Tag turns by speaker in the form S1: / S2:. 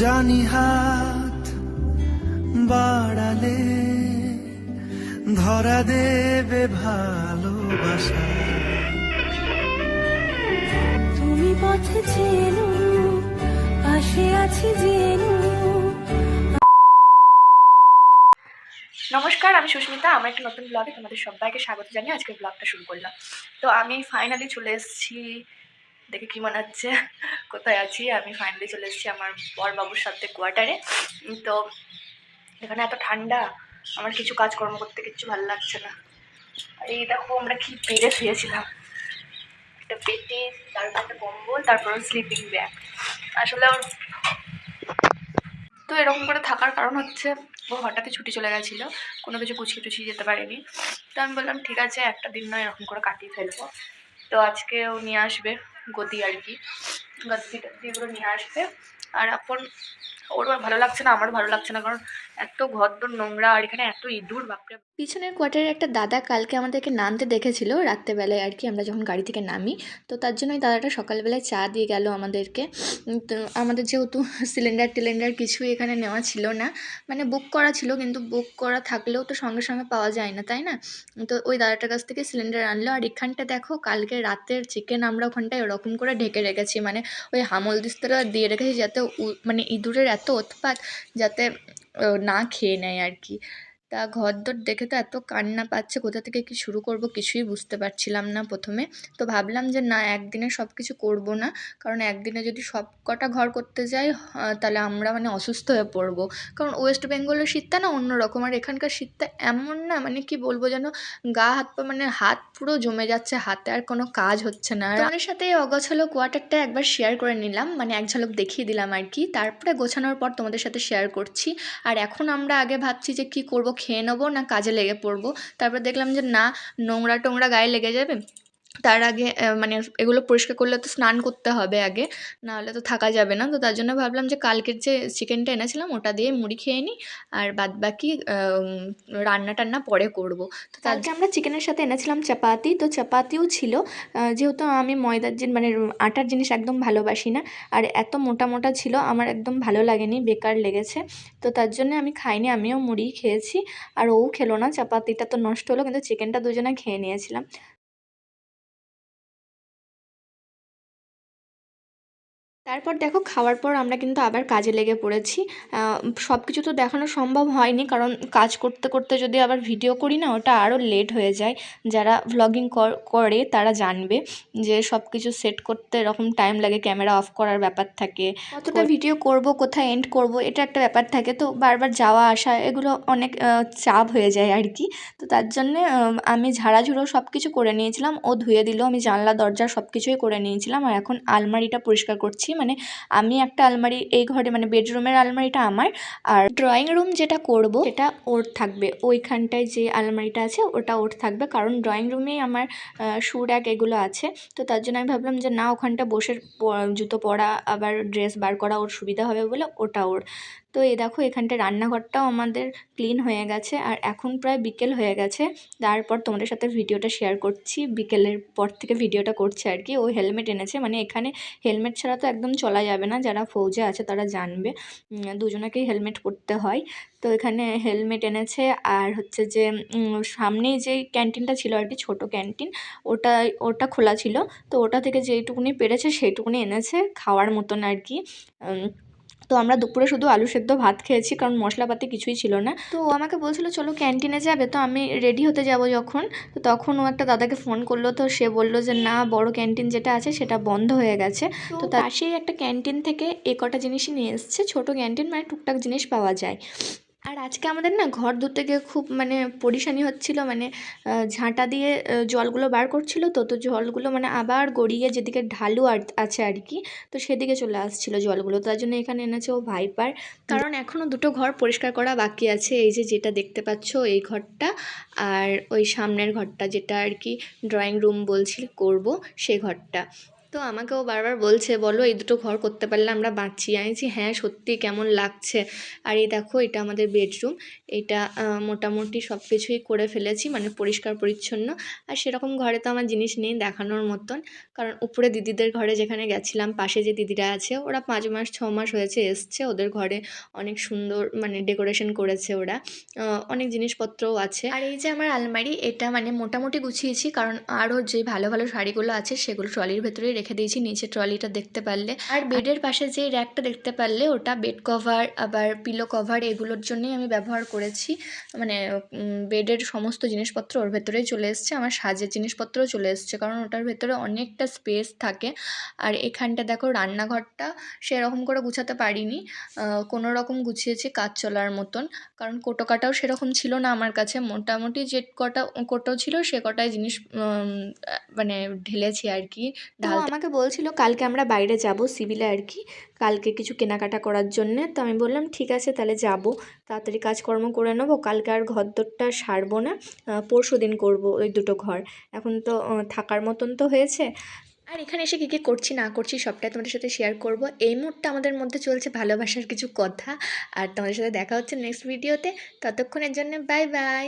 S1: জানি হাত বাড়ালে ধরা দেবে ভালোবাসা।
S2: তুমি পথে চেনো পাশে আছি জেনো।
S3: নমস্কার আমি সুস্মিতা। আমার একটা নতুন ব্লগে তোমাদের সবাইকে স্বাগত জানিয়ে আজকের ব্লগটা শুরু করলাম। তো আমি ফাইনালি চলে এসেছি দেখে কি মনে হচ্ছে? কোথায় আছি? আমি ফাইনালি চলে এসেছি আমার বর বাবুর সাথে কোয়ার্টারে তো এখানে এত ঠান্ডা, আমার কিছু কাজকর্ম করতে কিচ্ছু ভালো লাগছে না। এই দেখো, আমরা কি পেরে শুয়েছিলাম। একটা পেটি তারপর একটা কম্বল, তারপর স্লিপিং ব্যাগ আসলে ওর তো এরকম করে থাকার কারণ হচ্ছে, ও হঠাৎই ছুটি চলে গেছিল। কোনো কিছু গুছিয়ে টুছিয়ে যেতে পারেনি। তো আমি বললাম, ঠিক আছে, একটা দিন নয়, এরকম করে কাটিয়ে ফেলব। তো আজকে ও নিয়ে আসবে গদি আর কি। গদি এগুলো নিয়ে আসবে। আর এখন ওর ভালো লাগছে না, আমারও ভালো লাগছে না, কারণ এত ঘরদোর নোংরা আর এখানে এত ইঁদুর, বাপরে।
S4: পিছনের কোয়ার্টারের একটা দাদা কালকে আমাদেরকে নামতে দেখেছিল রাত্রেবেলায় আর কি, আমরা যখন গাড়ি থেকে নামি, তো তার জন্য ওই দাদাটা সকালবেলায় চা দিয়ে গেল আমাদেরকে। তো আমাদের যেহেতু সিলিন্ডার টিলিন্ডার কিছুই এখানে নেওয়া ছিল না মানে বুক করা ছিল, কিন্তু বুক করা থাকলেও তো সঙ্গে সঙ্গে পাওয়া যায় না, তাই না? তো ওই দাদাটার কাছ থেকে সিলিন্ডার আনলো, আর এখানটা দেখো, কালকে রাতের চিকেন আমরা ওখানটায় ওরকম করে ঢেকে রেখেছি মানে ওই হামল দিস্তরা দিয়ে রেখেছি, যাতে মানে ইঁদুরের এত উৎপাত যাতে আহ, না খেয়ে নেয় আর কি। তা ঘরদোর দেখে তো এত কান্না পাচ্ছে, কোথা থেকে কি শুরু করব কিছুই বুঝতে পারছিলাম না প্রথমে। তো ভাবলাম যে না, একদিনে সব কিছু করব না, কারণ একদিনে যদি সব কটা ঘর করতে যাই তাহলে আমরা মানে অসুস্থ হয়ে পড়ব। কারণ ওয়েস্ট বেঙ্গলের শীতটা না অন্যরকম, আর এখানকার শীতটা এমন না মানে কি বলব যেন, গা হাত পা মানে হাত পুরো জমে যাচ্ছে, হাতে আর কোনো কাজ হচ্ছে না। তোমাদের সাথে এই অগোছালো কোয়ার্টারটা একবার শেয়ার করে নিলাম মানে এক ঝলক দেখিয়ে দিলাম আর কি। তারপরে গোছানোর পর তোমাদের সাথে শেয়ার করছি। আর এখন আমরা আগে ভাবছি যে কি করব খেয়ে নেব না কাজে লেগে পড়ব। তারপর দেখলাম যে না নোংরা টোংরা গায়ে লেগে যাবে। তার আগে মানে এগুলো পরিষ্কার করলে তো স্নান করতে হবে আগে, নাহলে তো থাকা যাবে না। তো তার জন্য ভাবলাম যে কালকের যে চিকেনটা এনেছিলাম ওটা দিয়ে মুড়ি খেয়ে নিই, আর বাদ বাকি রান্না টান্না পরে করব। তো কালকে আমরা চিকেনের সাথে এনেছিলাম চাপাতি, তো চাপাতিও ছিল। যেহেতু আমি ময়দার জিনিস মানে আটার জিনিস একদম ভালোবাসি না, আর এত মোটা মোটা ছিল, আমার একদম ভালো লাগেনি, বেকার লেগেছে। তো তার জন্য আমি খাইনি, আমিও মুড়ি খেয়েছি, আর ও খেলো না, চাপাতিটা তো নষ্ট হলো, কিন্তু চিকেনটা দুজনে খেয়ে নিয়েছিলাম। তারপর দেখো খাওয়ার পর আমরা কিন্তু আবার কাজে লেগে পড়েছি। সব কিছু তো দেখানো সম্ভব হয়নি কারণ কাজ করতে করতে যদি আবার ভিডিও করি না ওটা আরও লেট হয়ে যায়। যারা ভ্লগিং করে তারা জানবে যে সব কিছু সেট করতে এরকম টাইম লাগে ক্যামেরা অফ করার ব্যাপার থাকে। কতটা ভিডিও করব কোথায় এন্ড করব এটা একটা ব্যাপার থাকে। তো বারবার যাওয়া আসা এগুলো অনেক চাপ হয়ে যায় আর কি। তো তার জন্যে আমি ঝাড়াঝুড়ো সব কিছু করে নিয়েছিলাম। ও ধুয়ে দিল আমি জানলা দরজা সব কিছুই করে নিয়েছিলাম। আর এখন আলমারিটা পরিষ্কার করছি। মানে আমি একটা আলমারি, এই ঘরে মানে বেডরুমের আলমারিটা আমার আর ড্রয়িং রুম যেটা করব এটা ওর থাকবে। ওইখানটায় যে আলমারিটা আছে ওটা ওর থাকবে। কারণ ড্রয়িং রুমেই আমার শু র্যাক এগুলো আছে। তো তার জন্য আমি ভাবলাম যে না, ওখানটা বসে জুতো পরা আবার ড্রেস বার করা ওর সুবিধা হবে বলে ওটা ওর। তো এই দেখো এখানটা রান্নাঘরটাও আমাদের ক্লিন হয়ে গেছে আর এখন প্রায় বিকেল হয়ে গেছে। তারপর তোমাদের সাথে ভিডিওটা শেয়ার করছি। বিকেলের পর থেকে ভিডিওটা করছে আর কি। ও হেলমেট এনেছে মানে এখানে হেলমেট ছাড়া তো একদম চলা যাবে না। যারা ফৌজে আছে তারা জানবে। দুজনাকেই হেলমেট পরতে হয়। তো এখানে হেলমেট এনেছে আর হচ্ছে যে সামনেই যে ক্যান্টিনটা ছিল আর কি, ছোটো ক্যান্টিন ওটা ওটা খোলা ছিল। তো ওটা থেকে যেইটুকুনি পেরেছে সেইটুকুনি এনেছে খাওয়ার মতন আর কি। তো আমরা দুপুরে শুধু আলু সেদ্ধ ভাত খেয়েছি কারণ মশলাপাতি কিছুই ছিল না। তো ও আমাকে বলছিল চলো ক্যান্টিনে যাবে। তো আমি রেডি হতে যাব যখন। তো তখন ও একটা দাদাকে ফোন করল তো সে বলল যে না বড় ক্যান্টিন যেটা আছে সেটা বন্ধ হয়ে গেছে। তো তার সেই একটা ক্যান্টিন থেকে এ কটা জিনিসই নিয়ে এসছে। ছোটো ক্যান্টিন মানে টুকটাক জিনিস পাওয়া যায়। আর আজকে আমাদের না ঘর ধুতে গিয়ে খুব মানে পরিশানি হচ্ছিল মানে ঝাঁটা দিয়ে জলগুলো বার করছিল তো তো জলগুলো মানে আবার গড়িয়ে যেদিকে ঢালু আর, আছে আর কি, তো সেদিকে চলে আসছিল জলগুলো। তার জন্য এখানে এনেছে ও ভাইপার। কারণ এখনও দুটো ঘর পরিষ্কার করা বাকি আছে, এই যে যেটা দেখতে পাচ্ছ এই ঘরটা আর ওই সামনের ঘরটা যেটা আর কি ড্রয়িং রুম বলছি করব সেই ঘরটা। তো আমাকেও বারবার বলছে, বলো এই দুটো ঘর করতে পারলে আমরা বাঁচি। আনিছি হ্যাঁ সত্যি কেমন লাগছে। আর এই দেখো, এটা আমাদের বেডরুম। এটা মোটামুটি সব কিছুই করে ফেলেছি মানে পরিষ্কার, পরিচ্ছন্ন। আর সেরকম ঘরে তো আমার জিনিস নেই দেখানোর মতন। কারণ উপরে দিদিদের ঘরে যেখানে গেছিলাম, পাশে যে দিদিরা আছে, ওরা পাঁচ মাস, ছ মাস হয়েছে এসছে। ওদের ঘরে অনেক সুন্দর মানে ডেকোরেশন করেছে ওরা। অনেক জিনিসপত্রও আছে। আর এই যে আমার আলমারি, এটা মানে মোটামুটি গুছিয়েছি। কারণ আরও যে ভালো ভালো শাড়িগুলো আছে, সেগুলো ট্রলির ভেতরেই রেখে দিয়েছি নিচে ট্রলিটা দেখতে পারলে। আর বেডের পাশে যে র্যাকটা দেখতে পারলে ওটা বেড কভার আবার পিলো কভার এগুলোর জন্যই আমি ব্যবহার করেছি। মানে বেডের সমস্ত জিনিসপত্র ওর ভেতরেই চলে এসছে আমার সাজের জিনিসপত্রও চলে এসছে কারণ ওটার ভেতরে অনেকটা স্পেস থাকে। আর এখানটা দেখো রান্নাঘরটা সেরকম করে গুছাতে পারিনি কোনো রকম গুছিয়েছি কাজ চলার মতন কারণ কোটো কাটাও সেরকম ছিল না আমার কাছে। মোটামুটি যে কটা কোটো ছিল সে কটাই জিনিস মানে ঢেলেছি আর কি ঢাল আমাকে বলছিল, কালকে আমরা বাইরে যাব সিভিলে আর কি। কালকে কিছু কেনাকাটা করার জন্যে। তো আমি বললাম, ঠিক আছে, তাহলে যাব। তাড়াতাড়ি কাজকর্ম করে নেব। কালকে আর ঘর দোরটা সারবো না। পরশু দিন করব ওই দুটো ঘর। এখন তো থাকার মতন তো হয়েছে। আর এখানে এসে কী কী করছি, না করছি সবটাই তোমাদের সাথে শেয়ার করব। এই মুহূর্তে আমাদের মধ্যে চলছে ভালোবাসার কিছু কথা। আর তোমাদের সাথে দেখা হচ্ছে নেক্সট ভিডিওতে ততক্ষণের জন্য বাই বাই